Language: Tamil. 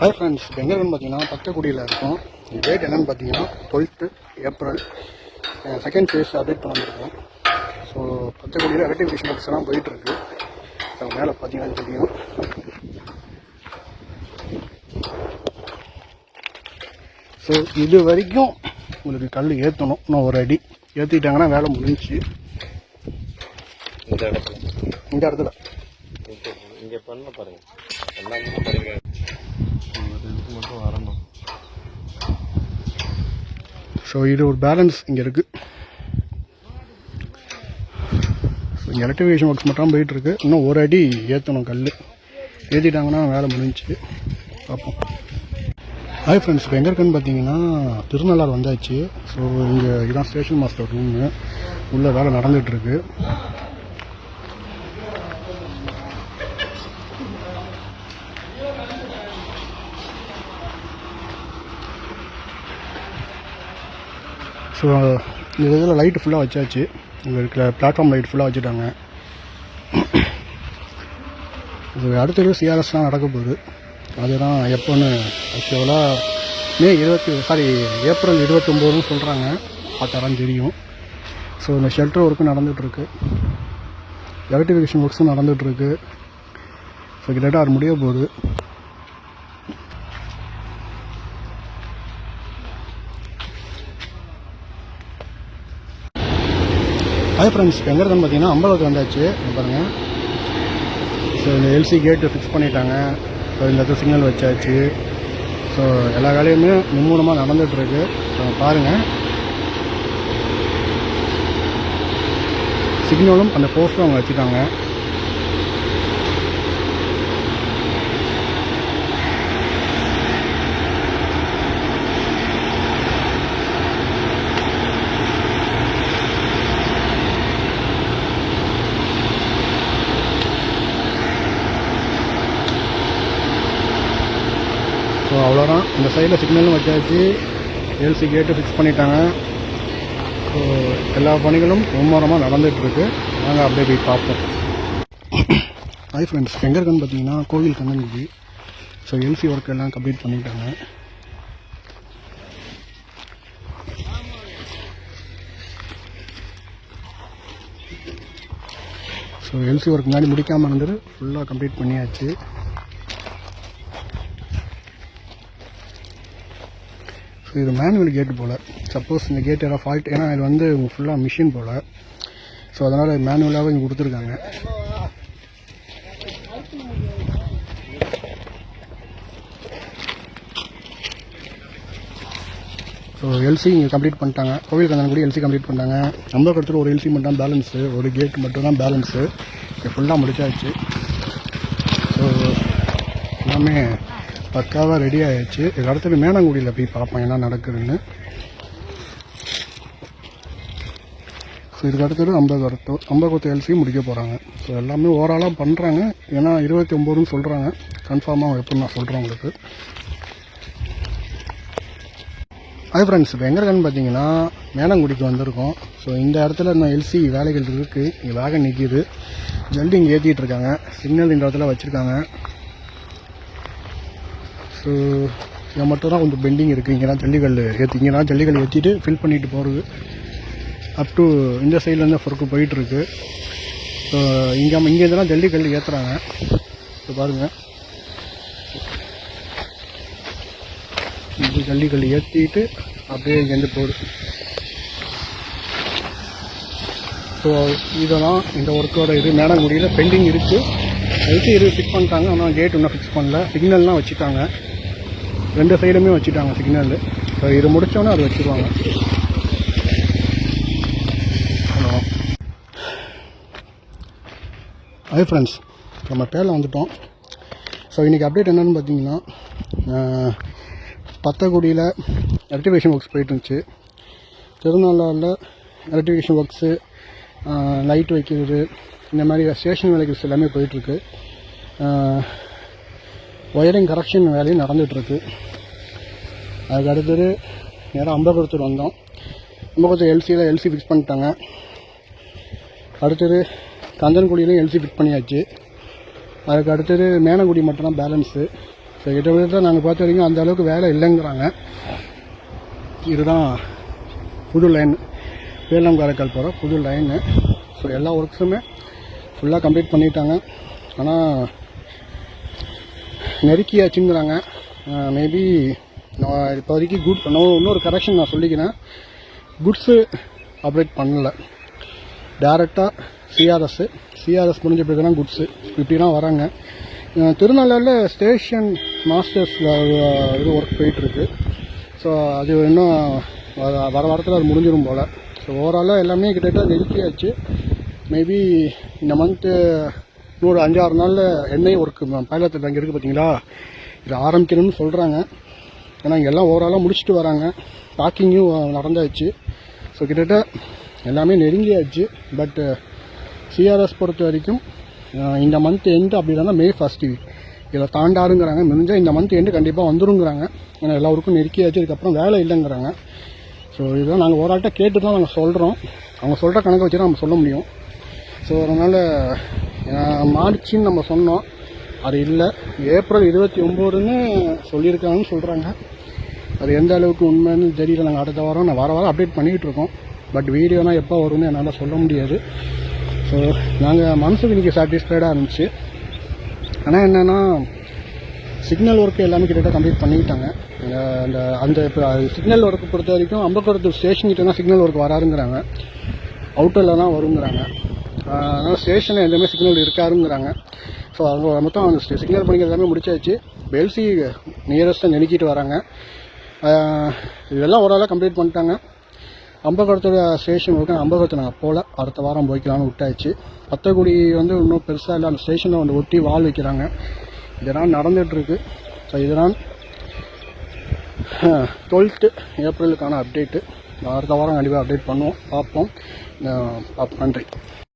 ஹாய் ஃப்ரெண்ட்ஸ் எங்கே இருக்குன்னு பார்த்தீங்கன்னா பக்கக்குடியில் இருக்கும். டேட் என்னன்னு பார்த்தீங்கன்னா twelfth April second phase update பண்ண வந்திருக்கோம் ஸோ பச்சைக்குடியில் எலக்ட்ரிஃபிகேஷன் ஒர்க்ஸ் எல்லாம் போயிட்டுருக்கு. ஸோ மேலே பார்த்தீங்கன்னா தெரியும் ஸோ இது வரைக்கும் உங்களுக்கு கல் ஏற்றணும் இன்னும் ஒரு அடி. ஏற்றிட்டாங்கன்னா வேலை முடிஞ்சுச்சு. இந்த இடத்துல. இந்த இடத்துல. இங்க- பண்ண பாருங்க. எல்லாமே பாருங்க. இதுக்கு மட்டும் வரணும் ஸோ இது ஒரு பேலன்ஸ் இங்கே இருக்குது இங்கே எலக்ட்ரிஃபிகேஷன் ஒர்க்ஸ் மட்டும் போயிட்டுருக்கு இன்னும் ஒரு அடி ஏற்றணும் கல் ஏற்றிட்டாங்கன்னா வேலை முடிஞ்சுச்சு பார்ப்போம். ஹாய் ஃப்ரெண்ட்ஸ் இப்போ எங்கே இருக்குன்னு பார்த்தீங்கன்னா திருநள்ளாறு வந்தாச்சு. ஸோ இங்கே இதான் ஸ்டேஷன் மாஸ்டர் ரூமு உள்ளே வேலை நடந்துகிட்ருக்கு ஸோ இந்த இதில் லைட்டு ஃபுல்லாக வச்சாச்சு. இங்கே இருக்கிற பிளாட்ஃபார்ம் லைட் ஃபுல்லாக வச்சுட்டாங்க. இது அடுத்தது சிஆர்எஸ்லாம் நடக்க போகுது. அதுதான் எப்போன்னு ஆக்சுவலாக மே இருபத்தி சாரி ஏப்ரல் இருபத்தொம்போதுன்னு சொல்கிறாங்க பார்த்தாலும் தெரியும். ஸோ இந்த ஷெல்டர் ஒர்க்கும் நடந்துகிட்ருக்கு. எலக்ட்ரிஃபிகேஷன் ஒர்க்ஸும் நடந்துகிட்ருக்கு. ஸோ கிட்டத்தட்ட அது முடிய போகுது. ஹாய் ஃப்ரெண்ட்ஸ் எங்கே இருக்குன்னு பார்த்தீங்கன்னா அம்பலத்துக்கு வந்தாச்சு. பாருங்கள் ஸோ இந்த எல்சி கேட்டு ஃபிக்ஸ் பண்ணிட்டாங்க. ஸோ இந்த இடத்துல சிக்னல் வச்சாச்சு. ஸோ எல்லா வேலையுமே மும்மூலமாக நடந்துகிட்ருக்கு ஸோ பாருங்கள் சிக்னலும் அந்த போஸ்ட்டும் அவங்க வச்சுட்டாங்க ஸோ அவ்வளோதான் இந்த சைடில் சிக்னலும் வச்சாச்சு. எல்சி கேட்டு ஃபிக்ஸ் பண்ணிட்டாங்க. ஸோ எல்லா பணிகளும் மும்முரமாக நடந்துகிட்ருக்கு. நாங்கள் அப்படியே போய் பார்ப்போம். ஹாய் ஃப்ரெண்ட்ஸ் எங்கே இருக்குன்னு பார்த்தீங்கன்னா கோவில் கண்ணன்குடி ஸோ எல்சி ஒர்க் எல்லாம் கம்ப்ளீட் பண்ணிட்டாங்க. ஸோ எல்சி ஒர்க் முன்னாடி முடிக்காமல் இருந்தது. ஃபுல்லாக கம்ப்ளீட் பண்ணியாச்சு. ஸோ இது மேனுவல் கேட்டு போல். சப்போஸ் இந்த கேட் ஏதாவது ஃபால்ட் ஏன்னா இது வந்து ஃபுல்லாக மிஷின் போல். ஸோ அதனால் மேனுவலாகவே இங்கே கொடுத்துருக்காங்க. ஸோ எல்சி இங்கே கம்ப்ளீட் பண்ணிட்டாங்க. கோவில் கந்தன் கூட எல்சி கம்ப்ளீட் பண்ணிட்டாங்க. நம்ம இடத்துல ஒரு எல்சி மட்டும் தான் பேலன்ஸு ஒரு கேட் மட்டும் தான் பேலன்ஸு ஃபுல்லாக முடிச்சாச்சு. ஸோ எல்லாமே பக்காவாக ரெடி ஆகிடுச்சு இது அடுத்தது மேனங்குடியில் போய் பார்ப்போம் என்ன நடக்குதுன்னு. ஸோ இதுக்கு அடுத்தது அம்பகரத்தோ அம்பகத்து எல்சியும் முடிக்க போகிறாங்க ஸோ எல்லாமே ஓவராலாக பண்ணுறாங்க ஏன்னா இருபத்தி ஒம்போதுன்னு சொல்கிறாங்க கன்ஃபார்மாக எப்படின்னு நான் சொல்கிறேன் உங்களுக்கு. ஹாய் ஃப்ரெண்ட்ஸ் இப்போ எங்கே இருக்கேன்னு பார்த்தீங்கன்னா மேனங்குடிக்கு வந்திருக்கோம். ஸோ இந்த இடத்துல இன்னும் எல்சி வேலைகள் இருக்குது இங்கே வேகம் நிற்கிது ஜல்டி இங்கே ஏற்றிட்டு இருக்காங்க. சிக்னல் இந்த இடத்துல வச்சுருக்காங்க. ஸோ இங்கே மட்டும் தான் கொஞ்சம் பெண்டிங் இருக்குது இங்கே தான் ஜல்லிக்கல் ஏற்றி இங்கே தான் ஜல்லிக்கல் ஏற்றிட்டு ஃபில் பண்ணிட்டு போகிறது அப் டு இந்த சைட்லேருந்து ஃபொர்க்கு போயிட்டுருக்கு. ஸோ இங்கே இங்கே இதெல்லாம் ஜல்லிக்கல் ஏற்றுறாங்க இப்போ பாருங்கள் இது ஜல்லிக்கல் ஏற்றிட்டு அப்படியே இங்கேருந்து போகுது ஸோ இதெல்லாம் இந்த ஒர்க்கோட இது. மேடங்குடியில் பெண்டிங் இருக்குது எல்சி இது ஃபிக்ஸ் பண்ணிட்டாங்க. ஆனால் கேட் இன்னும் ஃபிக்ஸ் பண்ணல. சிக்னல்லாம் வச்சுட்டாங்க. ரெண்டு சைடுமே வச்சுட்டாங்க சிக்னல் ஸோ இது முடித்தோன்னே அது வச்சுருவாங்க ஹலோ ஹை ஃப்ரெண்ட்ஸ் நம்ம பேரில் வந்துட்டோம். ஸோ இன்றைக்கி அப்டேட் என்னென்னு பார்த்தீங்கன்னா ஆஹ், பத்தக்குடியில் எலக்ட்ரிஃபிகேஷன் ஒர்க்ஸ் போயிட்டு இருந்துச்சு. திருநள்ளாரில் எலக்ட்ரிஃபிகேஷன் ஒர்க்ஸு லைட் வைக்கிறது இந்த மாதிரி ஸ்டேஷன் வேலைகள் எல்லாமே போயிட்டுருக்கு ஒயரிங் கரெக்ஷன் வேலையும் நடந்துகிட்ருக்கு. அதுக்கு அடுத்தது நேராக அம்பகத்தூர் வந்தோம். அம்பகத்தூர் எல்சியில் எல்சி ஃபிக்ஸ் பண்ணிட்டாங்க. அடுத்தது கந்தன்குடியிலையும் எல்சி ஃபிட் பண்ணியாச்சு. அதுக்கு அடுத்தது மேனங்குடி மட்டும்தான் பேலன்ஸு ஸோ கிட்டத்தட்ட நாங்கள் பார்த்த வரைக்கும் அந்த அளவுக்கு வேலை இல்லைங்கிறாங்க. இதுதான் புது லைன் வேலம் காரைக்கால் போகிற புது லைனு ஸோ எல்லா ஒர்க்ஸுமே ஃபுல்லாக கம்ப்ளீட் பண்ணிட்டாங்க. ஆனால் நெருக்கியாச்சுங்கிறாங்க. மேபி நான் இப்போதைக்கு குட் இன்னும் இன்னொரு கரெக்ஷன் நான் சொல்லிக்கிறேன். குட்ஸு அப்டேட் பண்ணலை. டேரெக்டாக சிஆர்எஸ்ஸு சிஆர்எஸ் முடிஞ்ச பிறகு தான் குட்ஸு இப்படிலாம் வராங்க. அஹ் ஸ்டேஷன் மாஸ்டர்ஸில் இது ஒர்க் போயிட்டுருக்கு. ஸோ அது இன்னும் வர வர வாரத்தில் அது முடிஞ்சிடும் போல். ஸோ ஓவராலாக எல்லாமே கிட்டத்தட்ட நெருக்கியாச்சு. மேபி இந்த மந்த்து இன்னொரு அஞ்சாறு நாளில் எண்ணெய் ஒர்க்கு பைலத்தில் அங்கே இருக்குது பார்த்தீங்களா இது ஆரம்பிக்கணும்னு சொல்கிறாங்க ஏன்னா இங்கே எல்லாம் ஓவராலாக முடிச்சுட்டு வராங்க. பேக்கிங்கும் நடந்தாச்சு. ஸோ கிட்டத்தட்ட எல்லாமே நெருங்கியாச்சு. பட்டு சிஆர்எஸ் பொறுத்த வரைக்கும் இந்த மந்த் எண்டு அப்படி இல்லைன்னா மே ஃபஸ்ட் வீக் இதில் தாண்டாருங்கிறாங்க. முடிஞ்சால் இந்த மந்த் எண்டு கண்டிப்பாக வந்துருங்கிறாங்க. ஏன்னா எல்லாருக்கும் நெருக்கியாச்சு. இதுக்கப்புறம் வேலை இல்லைங்கிறாங்க. ஸோ இதுதான் நாங்கள் ஓராள்கிட்ட கேட்டு தான் நாங்கள் சொல்கிறோம் அவங்க சொல்கிற கணக்கை வச்சு தான் நம்ம சொல்ல முடியும். ஸோ அதனால் மார்ச்சின்னு நம்ம சொன்னோம். அது இல்லை. ஏப்ரல் இருபத்தி ஒம்போதுன்னு சொல்லியிருக்காங்கன்னு சொல்கிறாங்க அது எந்த அளவுக்கு உண்மைன்னு தெரியல. நாங்கள் அடுத்த வாரம் நான் வார வாரம் அப்டேட் பண்ணிக்கிட்டு இருக்கோம். பட் வீடியோனால் எப்போ வரும்னு என்னால் சொல்ல முடியாது. ஸோ நாங்கள் மனசுக்கு இன்றைக்கி சாட்டிஸ்ஃபைடாக இருந்துச்சு. ஆனால் என்னென்னா சிக்னல் ஒர்க்கு எல்லாமே கிட்டத்தட்ட கம்ப்ளீட் பண்ணிக்கிட்டாங்க. அந்த அந்த இப்போ சிக்னல் ஒர்க்கு பொறுத்த வரைக்கும் அம்பக்கரத்து ஸ்டேஷன் கிட்டே தான் சிக்னல் ஒர்க் வராதுங்கிறாங்க. அவுட்டரில் தான் வருங்கிறாங்க. அதனால் ஸ்டேஷனில் எதுவுமே சிக்னல் இருக்காருங்கிறாங்க. ஸோ அவங்க மொத்தம் அந்த சிக்னல் பண்ணிக்கிறது எல்லாமே முடிச்சாச்சு. பெல்சி நியரஸ்ட்டாக நெருக்கிட்டு வராங்க. இதெல்லாம் ஓரளவு கம்ப்ளீட் பண்ணிட்டாங்க. அம்பகரத்தோட ஸ்டேஷன் ஒர்க்கு அம்பகரத்தை நாங்கள் போகல அடுத்த வாரம் போய்க்கலாம்னு விட்டாச்சு. பத்தக்குடி வந்து இன்னும் பெருசாக இல்லை. அந்த ஸ்டேஷனில் வந்து ஒட்டி வால் வைக்கிறாங்க. இதெல்லாம் நடந்துகிட்ருக்கு ஸோ இதெல்லாம் டுவெல்த்து ஏப்ரலுக்கான அப்டேட்டு அடுத்த வாரம் கண்டிப்பாக அப்டேட் பண்ணுவோம். பார்ப்போம். நன்றி.